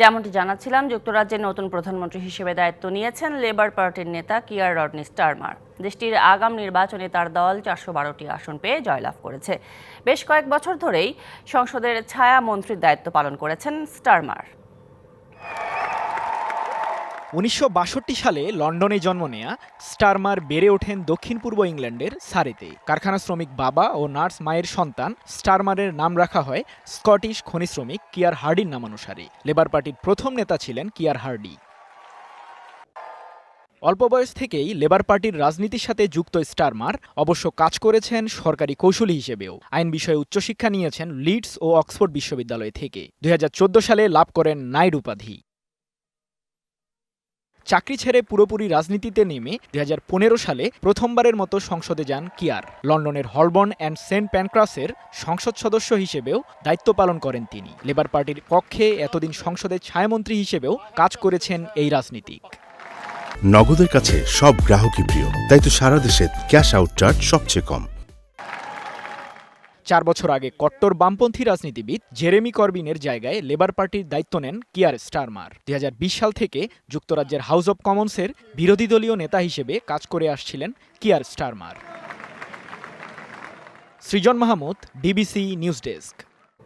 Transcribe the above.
যেমনটি জানাচ্ছিলাম, যুক্তরাজ্যের নতুন প্রধানমন্ত্রী হিসেবে দায়িত্ব নিয়েছেন লেবার পার্টির নেতা কিয়ার রডনি স্টারমার। দেশটির আগাম নির্বাচনে তার দল চারশো বারোটি আসন পেয়ে জয়লাভ করেছে। বেশ কয়েক বছর ধরেই সংসদের ছায়া মন্ত্রীর দায়িত্ব পালন করেছেন স্টারমার। উনিশশো বাষট্টি সালে লন্ডনে জন্ম নেয়া স্টারমার বেড়ে ওঠেন দক্ষিণ পূর্ব ইংল্যান্ডের সারেতে। কারখানা শ্রমিক বাবা ও নার্স মায়ের সন্তান স্টারমারের নাম রাখা হয় স্কটিশ খনি শ্রমিক কিয়ার হার্ডির নামানুসারে। লেবার পার্টির প্রথম নেতা ছিলেন কিয়ার হার্ডি। অল্প বয়স থেকেই লেবার পার্টির রাজনীতির সাথে যুক্ত স্টারমার অবশ্য কাজ করেছেন সরকারি কৌশলী হিসেবেও। আইন বিষয়ে উচ্চশিক্ষা নিয়েছেন লিডস ও অক্সফোর্ড বিশ্ববিদ্যালয় থেকে। দুই হাজার চোদ্দ সালে লাভ করেন নাইড উপাধি। চাকরি ছেড়ে পুরোপুরি রাজনীতিতে নেমে দু হাজার পনেরো সালে প্রথমবারের মতো সংসদে যান কিয়ার। লন্ডনের হলবর্ন অ্যান্ড সেন্ট প্যানক্রাসের সংসদ সদস্য হিসেবেও দায়িত্ব পালন করেন তিনি। লেবার পার্টির পক্ষে এতদিন সংসদের ছায়ামন্ত্রী হিসেবেও কাজ করেছেন এই রাজনীতিক। নগদের কাছে সব গ্রাহকই প্রিয়, তাই তো সারা দেশে ক্যাশ আউট চার্জ সবচেয়ে কম। চার বছর আগে কট্টর বামপন্থী রাজনীতিবিদ জেরেমি করবিনের জায়গায় লেবার পার্টির দায়িত্ব নেন কিয়ার স্টারমার। দু হাজার বিশ সাল থেকে যুক্তরাজ্যের হাউস অব কমন্সের বিরোধী দলীয় নেতা হিসেবে কাজ করে আসছিলেন Keir Starmer. Srijan Mahmud DBC news desk.